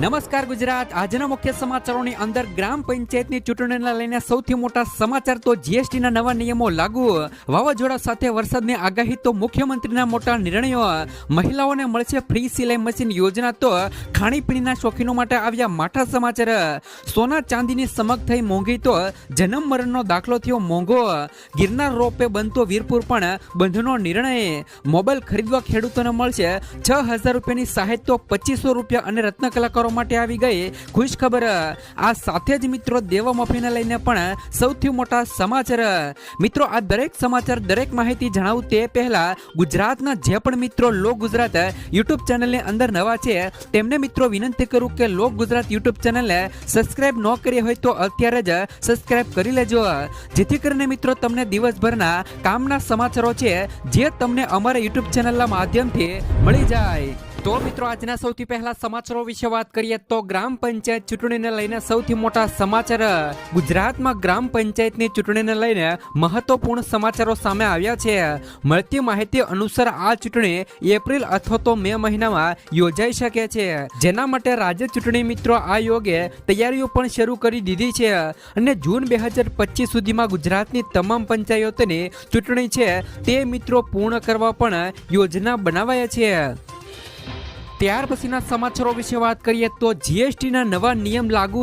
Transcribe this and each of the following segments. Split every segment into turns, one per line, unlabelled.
નમસ્કાર ગુજરાત. આજના મુખ્ય સમાચારોની અંદર ગ્રામ પંચાયતની ચૂંટણીને લઈને સૌથી મોટા સમાચાર તો જીએસટીના નવા નિયમો લાગુ. વાવાઝોડા સાથે વરસાદની આગાહી તો મુખ્યમંત્રીના મોટા નિર્ણયો. મહિલાઓને મળશે ફ્રી સિલાઈ મશીન યોજના તો ખાણીપીણીના શોખીનો માટે આવ્યા માઠા સમાચાર. સોના ચાંદીની સમક થઈ મોંઘી તો જન્મ મરણનો દાખલો થયો મોંઘો. ગિરનાર રોપે બનતો વીરપુર પણ બંધનો નિર્ણય. મોબાઈલ ખરીદવા ખેડૂતોને મળશે છ હજાર રૂપિયાની સહાય તો પચીસો રૂપિયા અને રત્ન કલાકારો માટે આવી ગઈ. ખુશ ખબર આ સાથે જ મિત્રો દેવા મફીને લઈને પણ સૌથી મોટા સમાચાર મિત્રો, આ દરેક સમાચાર, દરેક માહિતી જણાવું તે પહેલા ગુજરાતના જે પણ મિત્રો લો ગુજરાત યુટ્યુબ ચેનલની અંદર નવા છે, તેમને મિત્રો વિનંતી કરું કે લોક ગુજરાત યુટ્યુબ ચેનલને સબસ્ક્રાઇબ ન કરી હોય તો અત્યારે જ સબસ્ક્રાઇબ કરી લેજો. જેથી કરીને મિત્રો તમને દિવસભરના કામના સમાચારો છે, જે તમને અમારા યુટ્યુબ ચેનલના માધ્યમથી મળી જાય. તો મિત્રો, આજના સૌથી પહેલા સમાચારો વિશે વાત કરીએ તો ગ્રામ પંચાયત ચૂંટણીને લઈને સૌથી મોટા સમાચાર, ગુજરાતમાં ગ્રામ પંચાયતની ચૂંટણીને લઈને મહત્વપૂર્ણ સમાચારો સામે આવ્યા છે. મળતી માહિતી અનુસાર આ ચૂંટણી એપ્રિલ અથવા તો મે મહિનામાં યોજાઈ શકે છે. જેના માટે રાજ્ય ચૂંટણી મિત્રો આયોગે તૈયારીઓ પણ શરૂ કરી દીધી છે અને જૂન બે હજાર પચીસ સુધીમાં ગુજરાતની તમામ પંચાયતોની ચૂંટણી છે તે મિત્રો પૂર્ણ કરવા પણ યોજના બનાવાયા છે. ત્યાર પછીના સમાચારો વિશે વાત કરીએ તો જીએસટીના નવા નિયમ લાગુ.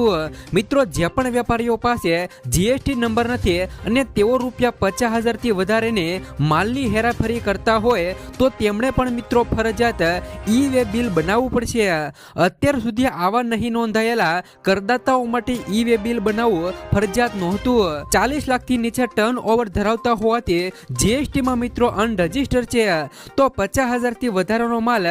મિત્રો, જે પણ વેપારીઓ પાસે જીએસટી નંબર નથી અને તેઓ રૂપિયા પચાસ હજારથી વધારેને માલની હેરાફેરી કરતા હોય, તો તેમણે પણ મિત્રો ફરજિયાત ઈ વે બિલ બનાવવું પડશે. અત્યાર સુધી આવા નહીં નોંધાયેલા કરદાતાઓ માટે ઈ વે બિલ બનાવવું ફરજિયાત નહોતું. ચાલીસ લાખથી નીચે ટર્ન ઓવર ધરાવતા હોવાથી જીએસટીમાં મિત્રો અનરજિસ્ટર છે. તો પચાસ હજારથી વધારાનો માલ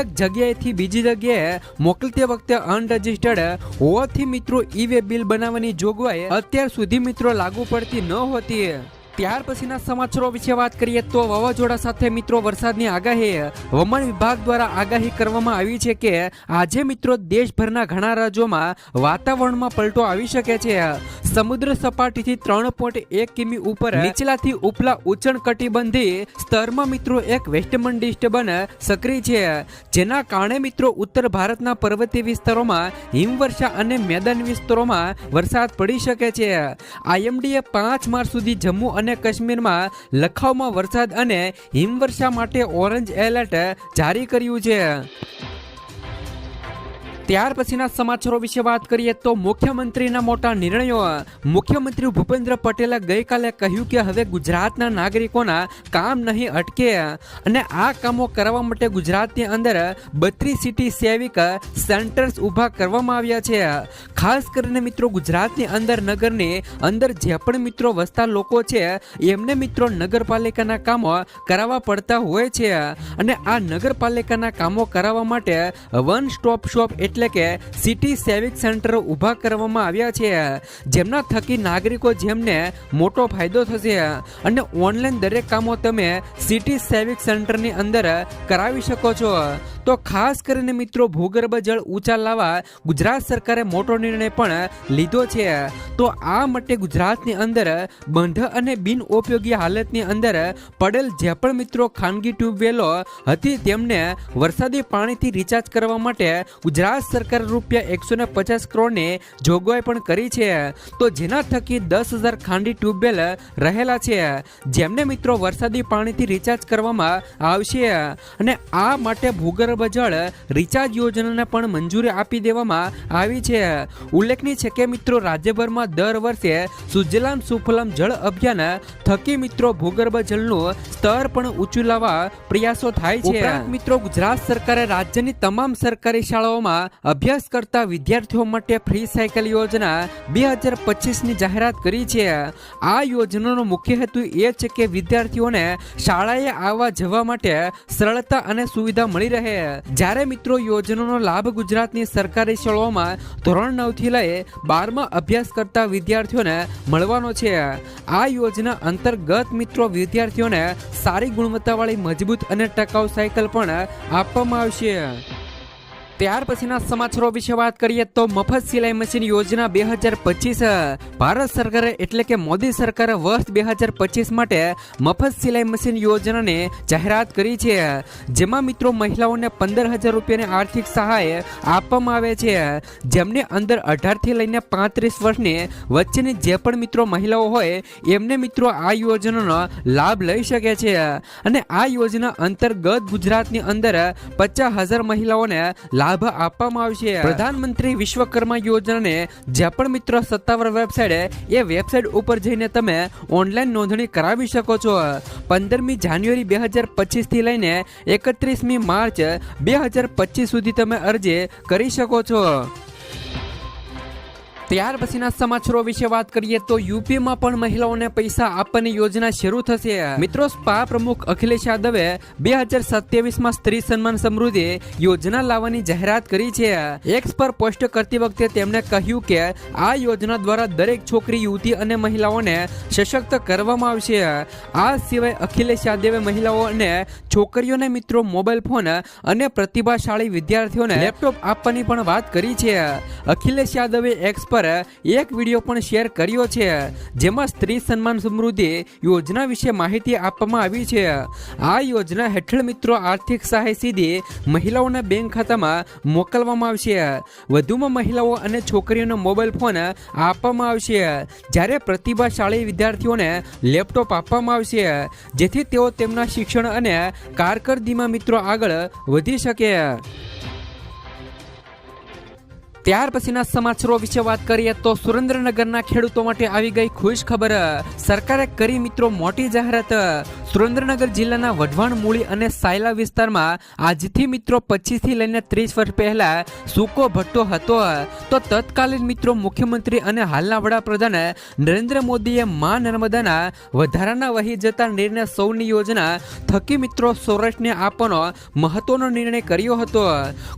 એક જગ્યાએથી બીજી જગ્યાએ મોકલતી વખતે અનરજિસ્ટર્ડ હોવાથી મિત્રો ઈ વે બિલ બનાવવાની જોગવાઈ અત્યાર સુધી મિત્રો લાગુ પડતી ન હોતી. ત્યાર પછીના સમાચારો વિશે વાત કરીએ તો વાવાઝોડા સાથે મિત્રો વરસાદની આગાહી હવામાન વિભાગ દ્વારા આગાહી કરવામાં આવી છે કે આજે મિત્રો દેશભરના ઘણા રાજ્યોમાં વાતાવરણમાં પલટો આવી શકે છે. સમુદ્ર સપાટીથી ત્રણ પોઈન્ટ એક કિમી ઉપર નીચલાથી ઉપલા ઉચ્ચ કટિબંધી સ્તરમાં મિત્રો એક વેસ્ટમન ડિસ્ટર્બન સક્રિય છે. જેના કારણે મિત્રો ઉત્તર ભારતના પર્વતીય વિસ્તારોમાં હિમવર્ષા અને મેદાન વિસ્તારોમાં વરસાદ પડી શકે છે. આઈએમડીએ પાંચ માર્ચ સુધી જમ્મુ અને કાશ્મીરમાં લખાવમાં વરસાદ અને હિમવર્ષા માટે ઓરેન્જ એલર્ટ જારી કર્યું છે. ત્યાર પછીના સમાચારો વિશે વાત કરીએ તો મુખ્યમંત્રીના મોટા નિર્ણયો. મુખ્યમંત્રી ભૂપેન્દ્ર પટેલે ગઈકાલે કહ્યું કે હવે ગુજરાતના નાગરિકોના કામ નહીં અટકે અને આ કામો કરવા માટે ગુજરાતની અંદર બત્રીસ સિટી સેવિક સેન્ટર્સ ઊભા કરવામાં આવ્યા છે. ખાસ કરીને મિત્રો ગુજરાતની અંદર નગરની અંદર જે પણ મિત્રો વસતા લોકો છે, એમને મિત્રો નગરપાલિકાના કામો કરાવવા પડતા હોય છે. અને આ નગરપાલિકાના કામો કરાવવા માટે વન સ્ટોપ શોપ એટલે એટલે કે સિટી સેવિક સેન્ટર ઊભા કરવામાં આવ્યા છે. જેમના થકી નાગરિકો જેમને મોટો ફાયદો થશે અને ઓનલાઈન દરેક કામો તમે સિટી સેવિક સેન્ટરની અંદર કરાવી શકો છો. તો ખાસ કરીને મિત્રો, ભૂગર્ભ જળ ઊંચા લાવવા ગુજરાત સરકારે મોટો નિર્ણય પણ લીધો છે. તો આ માટે ગુજરાતની અંદર બંધ અને બિન ઉપયોગી હાલતની અંદર પડેલ જે પણ મિત્રો ખાનગી ટ્યુબવેલો હતી, તેમને વરસાદી પાણીથી રિચાર્જ કરવા માટે ગુજરાત સરકાર રૂપિયા એકસો ને પચાસ કરોડની જોગવાઈ પણ કરી છે. તો જેના થકી દસ હજાર ખાંડી ટ્યુબવેલ રહેલા છે, જેમને મિત્રો વરસાદી પાણીથી રિચાર્જ કરવામાં આવશે. અને આ માટે ભૂગર્ભ જળ રિચાર્જ યોજનાને પણ મંજૂરી આપી દેવામાં આવી છે. ઉલ્લેખનીય છે કે મિત્રો, રાજ્યભરમાં દર વર્ષે સુજલામ સુફલામ જળ અભિયાન થકી મિત્રો ભૂગર્ભ જળનું સ્તર પણ ઊંચું લાવવા પ્રયાસો થાય છે. મિત્રો, ગુજરાત સરકારે રાજ્યની તમામ સરકારી શાળાઓમાં અભ્યાસ કરતા વિદ્યાર્થીઓ માટે ફ્રી સાયકલ યોજના બે હજાર પચીસની જાહેરાત કરી છે. આ યોજનાનો મુખ્ય હેતુ એ છે કે વિદ્યાર્થીઓને શાળાએ આવવા જવા માટે સરળતા અને સુવિધા મળી રહે. જ્યારે મિત્રો યોજનાનો લાભ ગુજરાતની સરકારી શાળાઓમાં ધોરણ નવથી લઈ બારમાં અભ્યાસ કરતા વિદ્યાર્થીઓને મળવાનો છે. આ યોજના અંતર્ગત મિત્રો વિદ્યાર્થીઓને સારી ગુણવત્તાવાળી, મજબૂત અને ટકાઉ સાયકલ પણ આપવામાં આવશે. ત્યાર પછીના સમાચારો વિશે વાત કરીએ તો મફત સિલાઈ મશીન યોજના બે હજાર પચીસ, ભારત સરકારે એટલે કે મોદી સરકારે વર્ષ બે હજાર પચીસ માટે મફત સિલાઈ મશીન યોજનાને જાહેરાત કરી છે. જેમાં મિત્રો મહિલાઓને પંદર હજાર રૂપિયાની આર્થિક સહાય આપવામાં આવે છે. જેમને અંદર અઢારથી લઈને પાંત્રીસ વર્ષની વચ્ચેની જે પણ મિત્રો મહિલાઓ હોય, એમને મિત્રો આ યોજનાનો લાભ લઈ શકે છે. અને આ યોજના અંતર્ગત ગુજરાતની અંદર પચાસ હજાર મહિલાઓને લાભ આપવામાં આવશે પ્રધાનમંત્રી વિશ્વકર્મા યોજનાને જે પણ મિત્રો સત્તાવાર વેબસાઇટ એ વેબસાઇટ ઉપર જઈને તમે ઓનલાઈન નોંધણી કરાવી શકો છો. પંદરમી જાન્યુઆરી બે હજાર પચીસથી લઈને એકત્રીસમી માર્ચ બે હજાર પચીસ સુધી તમે અરજી કરી શકો છો. ત્યાર પછીના સમાચારો વિશે વાત કરીએ તો યુપીમાં પણ મહિલાઓને પૈસા આપવાની યોજના શરૂ થશે. મિત્રો, સ્પા પ્રમુખ અખિલેશ યાદવે બે હજાર સત્યાવીસમાં સ્ત્રી સન્માન સમૃદ્ધિ યોજના લાવવાની જાહેરાત કરી છે. એક્સ પર પોસ્ટ કરતી વખતે તેમણે કહ્યું કે આ યોજના દ્વારા દરેક છોકરી, યુવતી અને મહિલાઓને સશક્ત કરવામાં આવશે. આ સિવાય અખિલેશ યાદવે મહિલાઓ અને છોકરીઓને મિત્રો મોબાઈલ ફોન અને પ્રતિભાશાળી વિદ્યાર્થીઓને લેપટોપ આપવાની પણ વાત કરી છે. અખિલેશ યાદવે એક્સ પર એક વીડિયો પણ શેર કર્યો છે, જેમાં સ્ત્રી સન્માન સમૃદ્ધિ યોજના વિશે માહિતી આપવામાં આવી છે. આ યોજના હેઠળ મિત્રો આર્થિક સહાય સીધી મહિલાઓના બેંક ખાતામાં મોકલવામાં આવશે. વધુમાં મહિલાઓ અને છોકરીઓનો મોબાઈલ ફોન આપવામાં આવશે. જ્યારે પ્રતિભાશાળી વિદ્યાર્થીઓને લેપટોપ આપવામાં આવશે, જેથી તેઓ તેમના શિક્ષણ અને કારકિર્દીમાં મિત્રો આગળ વધી શકે. ત્યાર પછીના સમાચારો વિશે વાત કરીએ તો સુરેન્દ્રનગરના ખેડૂતો માટે આવી ગઈ ખુશ ખબર. સરકારે કરી મિત્રો મોટી જાહેરાત. સુરેન્દ્રનગર જિલ્લાના વઢવાણ મૂળી અને સાયલા વિસ્તારમાં આજથી મિત્રો પચીસથી લઈને ત્રીસ વર્ષ પહેલા સૂકો ભટ્ટો હતો. તો તત્કાલીન મિત્રો મુખ્યમંત્રી અને હાલના વડાપ્રધાન નરેન્દ્ર મોદીએ મા નર્મદાના વધારાના વહી જતા નિર્ણય સૌની યોજના થકી મિત્રો સૌરાષ્ટ્રને આપવાનો મહત્વનો નિર્ણય કર્યો હતો.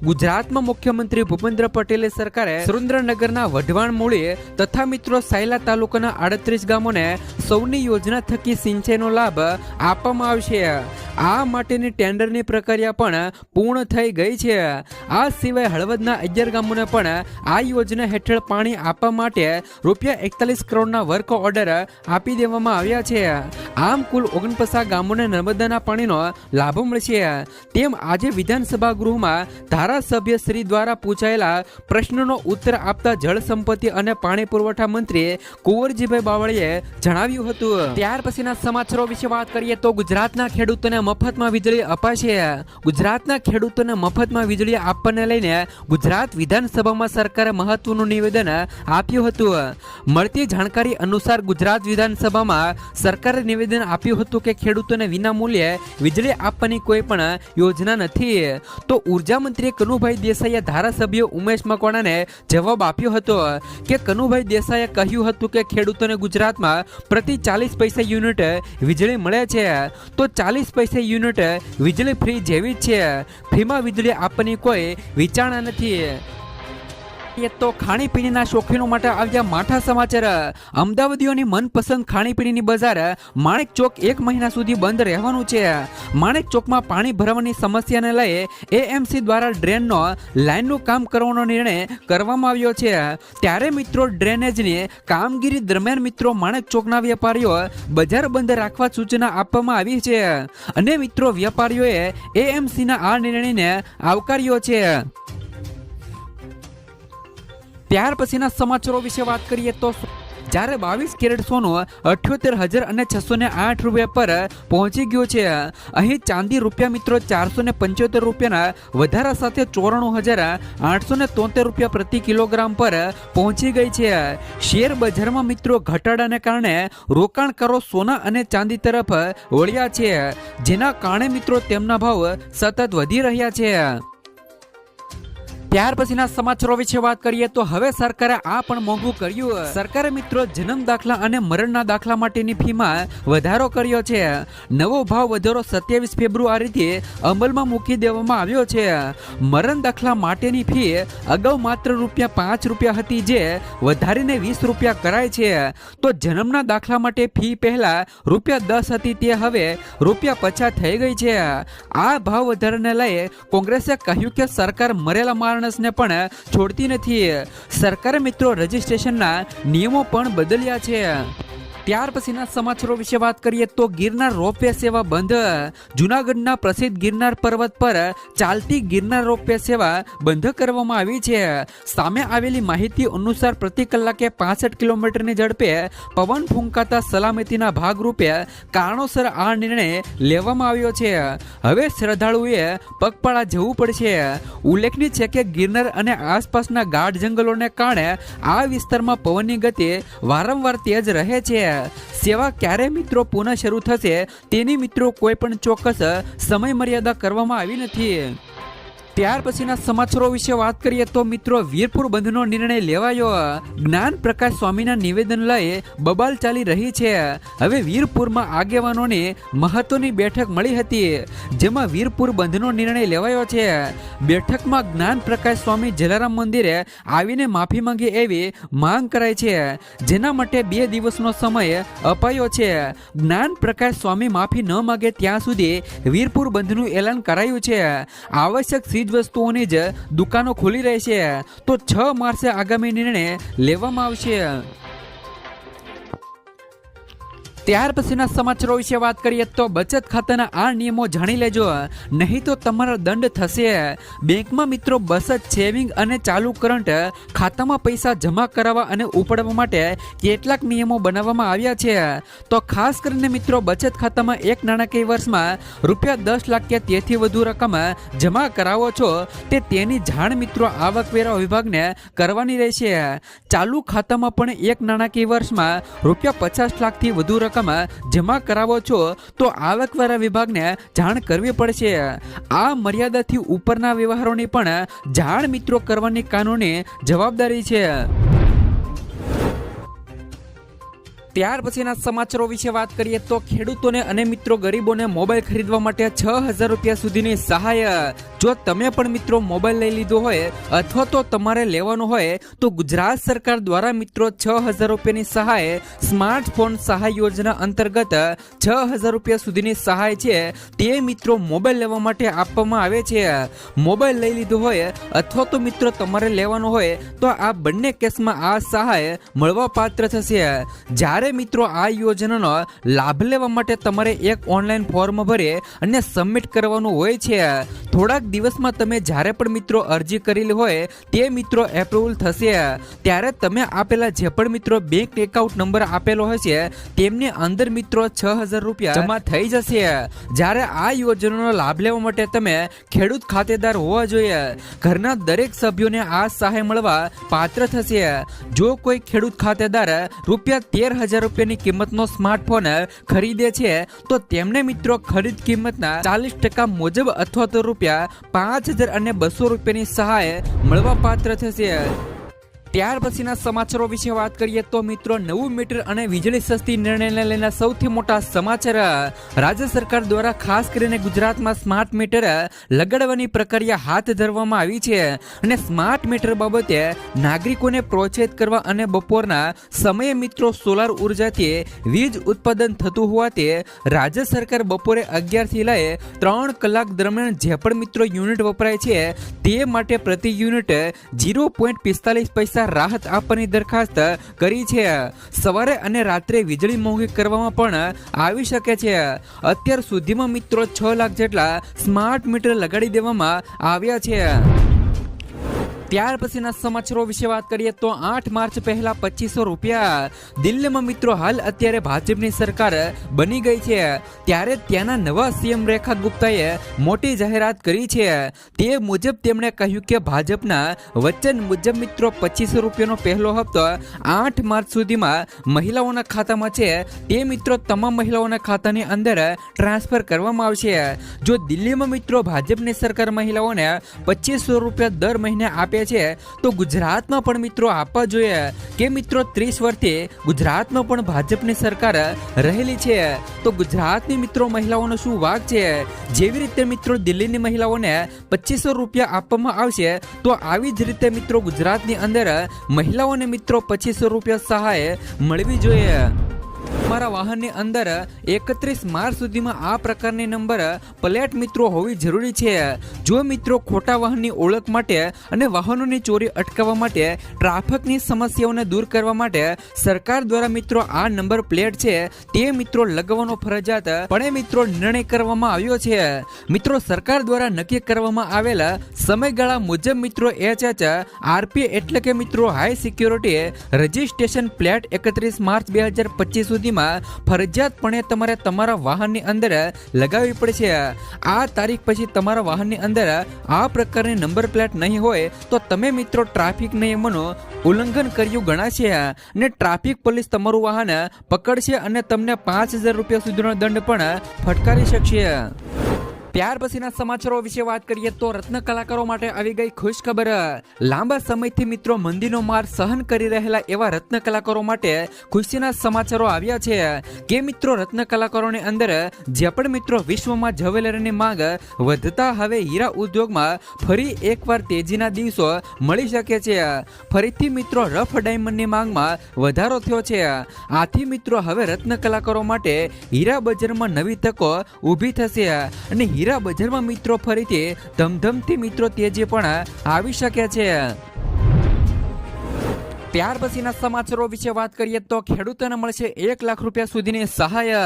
ગુજરાતમાં મુખ્યમંત્રી ભૂપેન્દ્ર પટેલે સરકારે સુરેન્દ્રનગરના વઢવાણ મૂળી તથા મિત્રો સાયલા તાલુકાના આડત્રીસ ગામોને સૌની યોજના થકી સિંચાઈનો લાભ આપવામાં આવશે. આ માટેની ટેન્ડરની પ્રક્રિયા પણ પૂર્ણ થઈ ગઈ છે. આ સિવાય હળવદના અગિયાર ગામોને પણ આ યોજના હેઠળ પાણી આપવા માટે રૂપિયા એકતાલીસ કરોડના વર્ક ઓર્ડર આપી દેવામાં આવ્યા છે. આમ કુલ ઓગણપચાસ ગામોને નર્મદાના પાણીનો લાભ મળશે. તેમ આજે વિધાનસભા ગૃહમાં ધારાસભ્ય શ્રી દ્વારા પૂછાયેલા પ્રશ્નનો ઉત્તર આપતા જળ સંપત્તિ અને પાણી પુરવઠા મંત્રી કુંવરજીભાઈ બાવળીએ જણાવ્યું હતું. ત્યાર પછીના સમાચારો વિશે વાત કરીએ તો ગુજરાતના ખેડૂતોને મફતમાં વીજળી અપાશે. ગુજરાતના ખેડૂતોને મફતમાં વીજળી આપવાને લઈને ગુજરાત વિધાનસભામાં સરકારે મહત્વનું નિવેદન આપ્યું હતું. મળતી જાણકારી અનુસાર ગુજરાત વિધાનસભામાં સરકારે નિવેદન આપ્યું હતું કે ખેડૂતોને વિના મૂલ્યે વીજળી આપવાની કોઈ પણ યોજના નથી. તો ઊર્જા મંત્રી કનુભાઈ દેસાઈએ ધારાસભ્ય ઉમેશ મકવાણાને જવાબ આપ્યો હતો કે કનુભાઈ દેસાઈએ કહ્યું હતું કે ખેડૂતોને ગુજરાતમાં પ્રતિ ચાલીસ પૈસા યુનિટ વીજળી મળે છે. તો ચાલીસ પૈસા યુનિટ વીજળી ફ્રી જેવી જ છે. ફ્રીમાં વીજળી આપવાની કોઈ વિચારણા નથી. એ તો ખાણીપીણીના શોખીનો માટે આવ્યા માઠા સમાચાર. અમદાવાદીઓની મનપસંદ ખાણીપીણીની બજાર માણેક ચોક એક મહિના સુધી બંધ રહેવાનું છે. માણેક ચોકમાં પાણી ભરવાની સમસ્યાને લઈ એએમસી દ્વારા ડ્રેનનો લાઇનનું કામ કરવાનો નિર્ણય કરવામાં આવ્યો છે. ત્યારે મિત્રો ડ્રેનેજની કામગીરી દરમિયાન મિત્રો માણેક ચોકના વેપારીઓ બજાર બંધ રાખવા સૂચના આપવામાં આવી છે. અને મિત્રો વેપારીઓએ એએમસીના આ નિર્ણયને આવકાર્યો છે. ત્યાર પછીના સમાચારો વિશે વાત કરીએ તો જ્યારે બાવીસ કેરેટ સોનું અઠ્યોતેર હજાર અને છસો ને આઠ રૂપિયા પર પહોંચી ગયું છે, અહીં ચાંદી રૂપિયા મિત્રો ચારસો ને પંચોતેર રૂપિયાના વધારા સાથે ચોરાણું હજાર આઠસો ને તોતેર રૂપિયા પ્રતિ કિલોગ્રામ પર પહોંચી ગઈ છે. શેર બજારમાં મિત્રો ઘટાડાને કારણે રોકાણકારો સોના અને ચાંદી તરફ વળ્યા છે, જેના કારણે મિત્રો તેમના ભાવ સતત વધી રહ્યા છે. ત્યાર પછીના સમાચારો વિશે વાત કરીએ તો હવે સરકારે આ પણ મોંઘું કર્યું. સરકારે મિત્રો જન્મ દાખલા અને મરણના દાખલા માટેની ફીમાં વધારો કર્યો છે. નવો ભાવ વધારો સત્યાવીસ ફેબ્રુઆરીથી અમલમાં મૂકી દેવામાં આવ્યો છે. મરણ દાખલા માટેની ફી અગાઉ માત્ર રૂપિયા પાંચ રૂપિયા હતી જે વધારીને વીસ રૂપિયા કરાય છે. તો જન્મના દાખલા માટે ફી પહેલા રૂપિયા દસ હતી તે હવે રૂપિયા પચાસ થઈ ગઈ છે. આ ભાવ વધારાને લઈ કોંગ્રેસે કહ્યું કે સરકાર મરેલા માણસને પણ છોડતી નથી. સરકારે મિત્રો રજીસ્ટ્રેશનના નિયમો પણ બદલ્યા છે. ત્યાર પછીના સમાચારો વિશે વાત કરીએ તો ગિરનાર રોપવે સેવા બંધ. જુનાગઢના પ્રસિદ્ધ ગિરનાર પર્વત પર ચાલતી ગિરનાર રોપવે સેવા બંધ કરવામાં આવી છે. સામે આવેલી માહિતી અનુસાર પ્રતિ કલાકે પાસઠ કિલોમીટરની ઝડપે પવન ફૂંકાતા સલામતીના ભાગરૂપે કારણોસર આ નિર્ણય લેવામાં આવ્યો છે. હવે શ્રદ્ધાળુએ પગપાળા જવું પડશે. ઉલ્લેખનીય છે કે ગિરનાર અને આસપાસના ગાઢ જંગલોને કારણે આ વિસ્તારમાં પવનની ગતિ વારંવાર તેજ રહે છે. સેવા ક્યારે મિત્રો પુનઃ શરૂ થશે તેની મિત્રો કોઈ પણ ચોક્કસ સમય મર્યાદા કરવામાં આવી નથી. ત્યાર પછીના સમાચારો વિશે વાત કરીએ તો મિત્રો, વીરપુર બંધનો નિર્ણય લેવાયો. જ્ઞાન પ્રકાશ સ્વામીના નિવેદન લઈ બબાલ ચાલી રહી છે. હવે વીરપુરમાં આગેવાનોને મહત્વની બેઠક મળી હતી, જેમાં વીરપુર બંધનો નિર્ણય લેવાયો છે. બેઠકમાં જ્ઞાન પ્રકાશ સ્વામી જલારામ મંદિરે આવીને માફી માંગે એવી માંગ કરાઈ છે. જેના માટે બે દિવસનો સમય અપાયો છે. જ્ઞાન પ્રકાશ સ્વામી માફી ન માગે ત્યાં સુધી વીરપુર બંધનું એલાન કરાયું છે. આવશ્યક ચીજ વસ્તુઓની જ દુકાનો ખુલી રહેશે. તો છ માર્ચે આગામી નિર્ણય લેવામાં આવશે. ત્યાર પછીના સમાચારો વિશે વાત કરીએ તો બચત ખાતાના આ નિયમો જાણી લેજો. નહીં તો તમારો દંડ થશે. બેંકમાં મિત્રો બચત સેવિંગ અને ચાલુ કરંટ ખાતામાં પૈસા જમા કરાવવા અને ઉપાડવા માટે કેટલાક નિયમો બનાવવામાં આવ્યા છે. તો ખાસ કરીને મિત્રો બચત ખાતામાં એક નાણાકીય વર્ષમાં રૂપિયા દસ લાખ કે તેથી વધુ રકમ જમા કરાવો છો, તે તેની જાણ મિત્રો આવકવેરા વિભાગને કરવાની રહેશે. ચાલુ ખાતામાં પણ એક નાણાકીય વર્ષમાં રૂપિયા પચાસ લાખથી વધુ રકમ જમા કરાવો છો, તો આવકવાળા વિભાગને જાણ કરવી પડશે. આ મર્યાદાથી ઉપરના વ્યવહારોની પણ જાણ મિત્રો કરવાની કાનૂની જવાબદારી છે. ત્યાર પછીના સમાચારો વિશે વાત કરીએ તો ખેડૂતોને અને મિત્રો ગરીબોને મોબાઈલ ખરીદવા માટે છ હજાર રૂપિયા સુધીની સહાય. જો તમે પણ મિત્રો મોબાઈલ લઈ લીધો હોય અથવા તો તમારે લેવાનો હોય, તો ગુજરાત સરકાર દ્વારા મિત્રો છ હજાર રૂપિયાની સહાય સ્માર્ટફોન સહાય યોજના અંતર્ગત છ હજાર રૂપિયા સુધીની સહાય છે તે મિત્રો મોબાઈલ લેવા માટે આપવામાં આવે છે. મોબાઈલ લઈ લીધો હોય અથવા તો મિત્રો તમારે લેવાનો હોય, તો આ બંને કેસમાં આ સહાય મળવા પાત્ર થશે. જ્યારે મિત્રો, આ યોજનાનો લાભ લેવા માટે તમારે એક ઓનલાઈન ફોર્મ ભરે અને સબમિટ કરવાનું હોય છે. થોડાક દિવસમાં તમે જ્યારે પણ મિત્રો અરજી કરેલી હોય, તે મિત્રો એપ્રુવલ થશે. ત્યારે તમે આપેલા જે પણ મિત્રો બેંક એકાઉન્ટ નંબર આપેલો હશે તેમની અંદર મિત્રો છ હજાર રૂપિયા જમા થઈ જશે. જ્યારે આ યોજનાનો લાભ લેવા માટે તમે ખેડૂત ખાતેદાર હોવા જોઈએ. ઘરના દરેક સભ્યોને આ સહાય મળવા પાત્ર થશે. જો કોઈ ખેડૂત ખાતેદાર રૂપિયા તેર હજાર રૂપિયાની કિંમતનો સ્માર્ટફોન ખરીદે છે, તો તેમને મિત્રો ખરીદ કિંમતના ચાલીસ ટકા મુજબ અથવા તો રૂપિયા પાંચ હજાર અને બસો રૂપિયાની સહાય મળવા પાત્ર થશે. ત્યાર પછીના સમાચારો વિશે વાત કરીએ તો મિત્રો, નવું મીટર અને વીજળી સસ્તી નિર્ણયને લઈને સૌથી મોટા સમાચાર, રાજ્ય સરકાર દ્વારા ખાસ કરીને ગુજરાતમાં સ્માર્ટ મીટર લગાડવાની પ્રક્રિયા હાથ ધરવામાં આવી છે અને સ્માર્ટ મીટર બાબતે નાગરિકોને પ્રોત્સાહિત કરવા અને બપોરના સમયે મિત્રો સોલાર ઉર્જાથી વીજ ઉત્પાદન થતું હોવાથી રાજ્ય સરકાર બપોરે અગિયારથી લઈ ત્રણ કલાક દરમિયાન જે પણ મિત્રો યુનિટ વપરાય છે તે માટે પ્રતિ યુનિટ જીરો પોઈન્ટ પિસ્તાલીસ પૈસા રાહત આપવાની દરખાસ્ત કરી છે. સવારે અને રાત્રે વીજળી મોંઘી કરવામાં પણ આવી શકે છે. અત્યાર સુધીમાં મિત્રો છ લાખ જેટલા સ્માર્ટ મીટર લગાડી દેવામાં આવ્યા છે. ત્યાર પછીના સમાચારો વિશે વાત કરીએ તો આઠ માર્ચ પહેલા પચીસો રૂપિયા. દિલ્હીમાં મિત્રો હાલ અત્યારે ભાજપની સરકાર બની ગઈ છે. ત્યારે ત્યાંના નવા સીએમ રેખા ગુપ્તાએ મોટી જાહેરાત કરી છે. તે મુજબ તેમણે કહ્યું કે ભાજપના વચન મુજબ મિત્રો પચીસો રૂપિયાનો પહેલો હપ્તો આઠ માર્ચ સુધીમાં મહિલાઓના ખાતામાં છે. તે મિત્રો તમામ મહિલાઓના ખાતાની અંદર ટ્રાન્સફર કરવામાં આવશે. જો દિલ્હીમાં મિત્રો ભાજપની સરકાર મહિલાઓને પચીસો રૂપિયા દર મહિને આપે છે, તો ગુજરાતમાં પણ મિત્રો આપવા જોઈએ કે મિત્રો ત્રીસ વર્ષથી ગુજરાતમાં પણ ભાજપની સરકાર રહેલી છે. તો ગુજરાતની મિત્રો મહિલાઓનો શું વાગ છે? જેવી રીતે મિત્રો દિલ્હીની મહિલાઓને પચીસો રૂપિયા આપવામાં આવશે, તો આવી જ રીતે મિત્રો ગુજરાતની અંદર મહિલાઓને મિત્રો પચીસો રૂપિયા સહાય મળવી જોઈએ. તમારા વાહનની અંદર એકત્રીસ માર્ચ સુધીમાં આ પ્રકારની નંબર પ્લેટ મિત્રો હોવી જરૂરી છે. જો મિત્રો ખોટા વાહનની ઓળખ માટે અને વાહનોની ચોરી અટકાવવા માટે ટ્રાફિકની સમસ્યાઓને દૂર કરવા માટે સરકાર દ્વારા મિત્રો આ નંબર પ્લેટ છે, તે મિત્રો લગાવવાનો ફરજિયાત પણ મિત્રો નિર્ણય કરવામાં આવ્યો છે. મિત્રો સરકાર દ્વારા નક્કી કરવામાં આવેલા સમયગાળા મુજબ મિત્રો એચએચ, આરપી એટલે કે મિત્રો હાઈ સિક્યોરિટી રજિસ્ટ્રેશન પ્લેટ એકત્રીસ માર્ચ બે હજાર પચીસ સુધીમાં ફરજિયાતપણે તમારે તમારા વાહનની અંદર લગાવવી પડશે. આ તારીખ પછી તમારા વાહનની અંદર આ પ્રકારની નંબર પ્લેટ નહીં હોય તો તમે મિત્રો ટ્રાફિક નિયમોનું ઉલ્લંઘન કર્યું ગણાશે અને ટ્રાફિક પોલીસ તમારું વાહન પકડશે અને તમને પાંચ હજાર રૂપિયા સુધીનો દંડ પણ ફટકારી શકશે. ત્યાર પછીના સમાચારો વિશે વાત કરીએ તો રત્ન કલાકારો માટે આવી ગઈ ખુશ ખબર. લાંબા સમયથી મિત્રો મંદીનો માર સહન કરી રહેલા એવા રત્ન કલાકારો માટે ખુશીના સમાચારો આવ્યા છે. કે મિત્રો રત્ન કલાકારોની અંદર જે પણ મિત્રો વિશ્વમાં જ્વેલરીની માંગ વધતા હવે હીરા ઉદ્યોગમાં ફરી એકવાર તેજીના દિવસો મળી શકે છે. ફરીથી મિત્રો રફ ડાયમંડની માંગમાં વધારો થયો છે. આથી મિત્રો હવે રત્ન કલાકારો માટે હીરા બજારમાં નવી તકો ઊભી થશે. અને હીરા બજારમાં મિત્રો ફરીથી ધમધમથી મિત્રો તેજી પણ આવી શકે છે. ત્યાર પછીના સમાચારો વિશે વાત કરીએ તો ખેડૂતોને મળશે એક લાખ રૂપિયા સુધીની સહાય.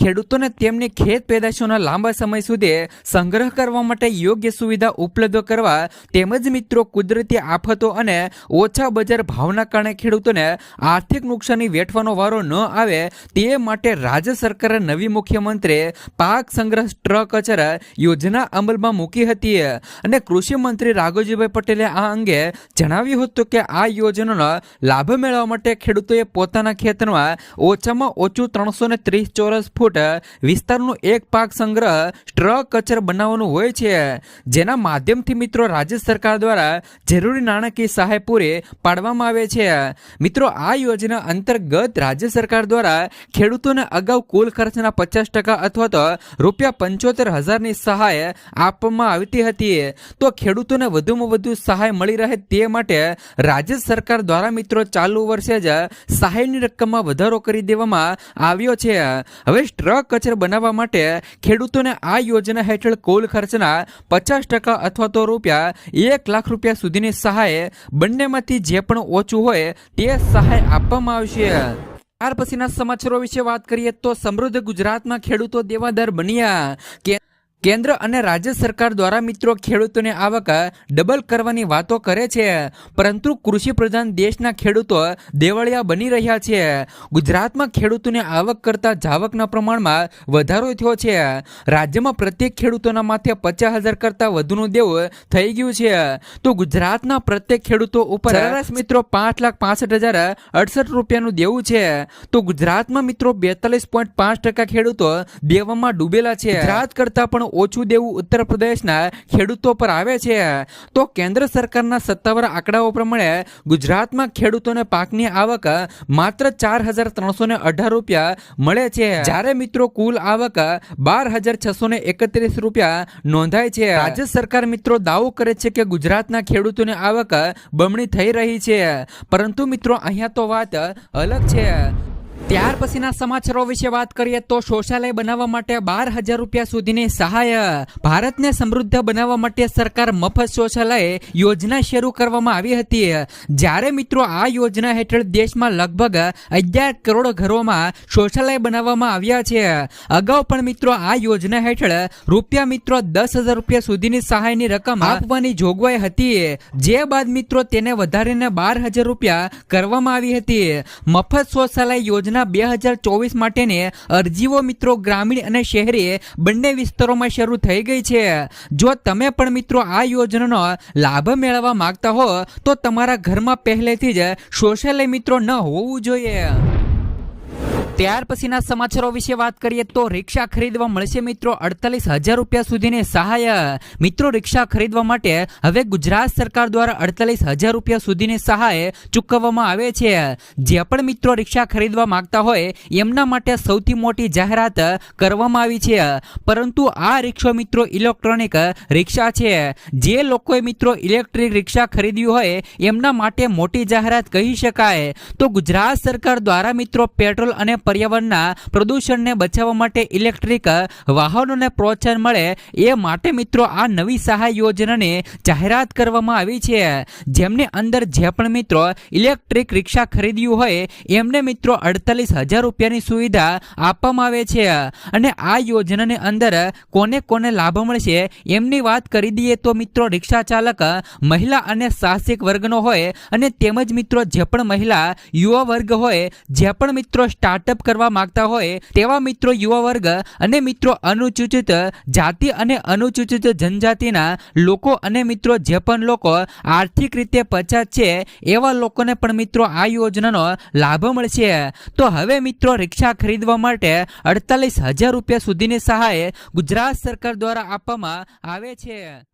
ખેડૂતોને તેમની ખેત પેદાશોના લાંબા સમય સુધી સંગ્રહ કરવા માટે યોગ્ય સુવિધા ઉપલબ્ધ કરવા તેમજ મિત્રો કુદરતી આફતો અને ઓછા બજાર ભાવના કારણે ખેડૂતોને આર્થિક નુકસાની વેઠવાનો વારો ન આવે તે માટે રાજ્ય સરકારે નવી મુખ્યમંત્રી પાક સંગ્રહ ટ્રક કચરા યોજના અમલમાં મૂકી હતી અને કૃષિ મંત્રી રાઘોજીભાઈ પટેલે આ અંગે જણાવ્યું હતું કે આ યોજનાનો લાભ મેળવવા માટે ખેડૂતોએ પોતાના ખેતરમાં ઓછામાં ઓછું ત્રણસો ને ત્રીસ ચોરસ ફૂટ વિસ્તારનું એક પાક સંગ્રહ સ્ટ્રક કચર બનાવવાનું હોય છે. જેના માધ્યમથી મિત્રો રાજ્ય સરકાર દ્વારા જરૂરી નાણાકીય સહાય પૂરી પાડવામાં આવે છે. મિત્રો, આ યોજના અંતર્ગત રાજ્ય સરકાર દ્વારા ખેડૂતોને અગાઉ કુલ ખર્ચના પચાસ ટકા અથવા તો રૂપિયા પંચોતેર હજારની સહાય આપવામાં આવતી હતી. તો ખેડૂતોને વધુમાં વધુ સહાય મળી રહે તે માટે રાજ્ય સરકાર દ્વારા મિત્રો, ચાલુ વર્ષે જ સહાયની રકમમાં વધારો કરી દેવામાં આવ્યો છે. હવે સ્ટ્રક કચર બનાવવા માટે ખેડૂતોને આ યોજના હેઠળ કુલ ખર્ચના પચાસ ટકા અથવા તો રૂપિયા એક લાખ રૂપિયા સુધીની સહાય બંનેમાંથી જે પણ ઓછું હોય તે સહાય આપવામાં આવશે. ત્યાર પછીના સમાચારો વિશે વાત કરીએ તો સમૃદ્ધ ગુજરાતમાં ખેડૂતો દેવાદાર બન્યા. કે કેન્દ્ર અને રાજ્ય સરકાર દ્વારા મિત્રો ખેડૂતોની આવક ડબલ કરવાની વાતો કરે છે. પરંતુ કૃષિ પ્રધાન દેશના ખેડૂતો દેવળિયા બની રહ્યા છે. ગુજરાતમાં ખેડૂતોની આવક કરતા જાવકના પ્રમાણમાં વધારો થયો છે. રાજ્યમાં પ્રત્યેક ખેડૂતોના માથે પચાસ હજાર કરતાં વધુનું દેવું થઈ ગયું છે. તો ગુજરાતના પ્રત્યેક ખેડૂતો ઉપર સરેરાશ મિત્રો પાંચ લાખ પાસઠ હજાર અડસઠ રૂપિયાનું દેવું છે. તો ગુજરાતમાં મિત્રો બેતાલીસ પોઈન્ટ પાંચ ટકા ખેડૂતો દેવામાં ડૂબેલા છે. ગુજરાત કરતાં પણ ઓછું દેવું ઉત્તર પ્રદેશના ખેડૂતો પર આવે છે. તો કેન્દ્ર સરકારના સત્તાવાર આંકડાઓ પ્રમાણે ગુજરાતમાં ખેડૂતોને પાકની આવક માત્ર ચાર હજાર ત્રણસો ને અઢાર રૂપિયા મળે છે. જ્યારે મિત્રો કુલ આવક બાર હજાર છસો ને એકત્રીસ રૂપિયા નોંધાય છે. રાજ્ય સરકાર મિત્રો દાવો કરે છે કે ગુજરાતના ખેડૂતોની આવક બમણી થઈ રહી છે. પરંતુ મિત્રો, અહીંયા તો વાત અલગ છે. ત્યાર પછીના સમાચારો વિશે વાત કરીએ તો શૌચાલય બનાવવા માટે બાર હજાર રૂપિયા સુધીની સહાય. ભારતને સમૃદ્ધ બનાવવા માટે સરકાર મફત શૌચાલય યોજના શરૂ કરવામાં આવી હતી. જ્યારે મિત્રો આ યોજના હેઠળ દેશમાં લગભગ અગિયાર કરોડ ઘરોમાં શૌચાલય બનાવવામાં આવ્યા છે. અગાઉ પણ મિત્રો આ યોજના હેઠળ રૂપિયા મિત્રો દસ હજાર રૂપિયા સુધીની સહાયની રકમ આપવાની જોગવાઈ હતી. જે બાદ મિત્રો તેને વધારીને બાર હજાર રૂપિયા કરવામાં આવી હતી. મફત શૌચાલય યોજના બે હજાર ચોવીસ માટેની અરજીઓ મિત્રો ગ્રામીણ અને શહેરી બંને વિસ્તારોમાં શરૂ થઈ ગઈ છે. જો તમે પણ મિત્રો આ યોજનાનો લાભ મેળવવા માંગતા હો, તો તમારા ઘરમાં પહેલેથી જ શૌચાલય મિત્રો ન હોવું જોઈએ. ત્યાર પછીના સમાચારો વિશે વાત કરીએ તો રિક્ષા ખરીદવા મળશે મિત્રો અડતાલીસ હજાર રૂપિયા સુધીની સહાય. મિત્રો, રિક્ષા ખરીદવા માટે હવે ગુજરાત સરકાર દ્વારા અડતાલીસ હજાર રૂપિયા સુધીની સહાય ચૂકવવામાં આવે છે. જે પણ મિત્રો રિક્ષા ખરીદવા માંગતા હોય, એમના માટે સૌથી મોટી જાહેરાત કરવામાં આવી છે. પરંતુ આ રિક્ષો મિત્રો ઇલેક્ટ્રોનિક રિક્ષા છે. જે લોકોએ મિત્રો ઇલેક્ટ્રિક રિક્ષા ખરીદ્યું હોય, એમના માટે મોટી જાહેરાત કહી શકાય. તો ગુજરાત સરકાર દ્વારા મિત્રો પેટ્રોલ અને પર્યાવરણના પ્રદૂષણને બચાવવા માટે ઇલેક્ટ્રિક વાહનોને પ્રોત્સાહન મળે એ માટે મિત્રો આ નવી સહાય યોજનાની જાહેરાત કરવામાં આવી છે. જેમને અંદર જે પણ મિત્રો ઇલેક્ટ્રિક રિક્ષા ખરીદ્યું હોય, એમને મિત્રો અડતાલીસ હજાર રૂપિયાની સુવિધા આપવામાં આવે છે. અને આ યોજનાની અંદર કોને કોને લાભ મળશે એમની વાત કરી દઈએ તો મિત્રો રિક્ષા ચાલક, મહિલા અને સાહસિક વર્ગનો હોય અને તેમજ મિત્રો જે પણ મહિલા, યુવા વર્ગ હોય, જે પણ મિત્રો સ્ટાર્ટઅપ કરવા માંગતા હોય તેવા મિત્રો યુવા વર્ગ અને મિત્રો અનુસૂચિત જાતિ અને અનુસૂચિત જનજાતિના લોકો અને મિત્રો જે પણ લોકો આર્થિક રીતે પછાત છે, એવા લોકોને પણ મિત્રો આ યોજનાનો લાભ મળશે. તો હવે મિત્રો રિક્ષા ખરીદવા માટે અડતાલીસ હજાર રૂપિયા સુધીની સહાય ગુજરાત સરકાર દ્વારા આપવામાં આવે છે.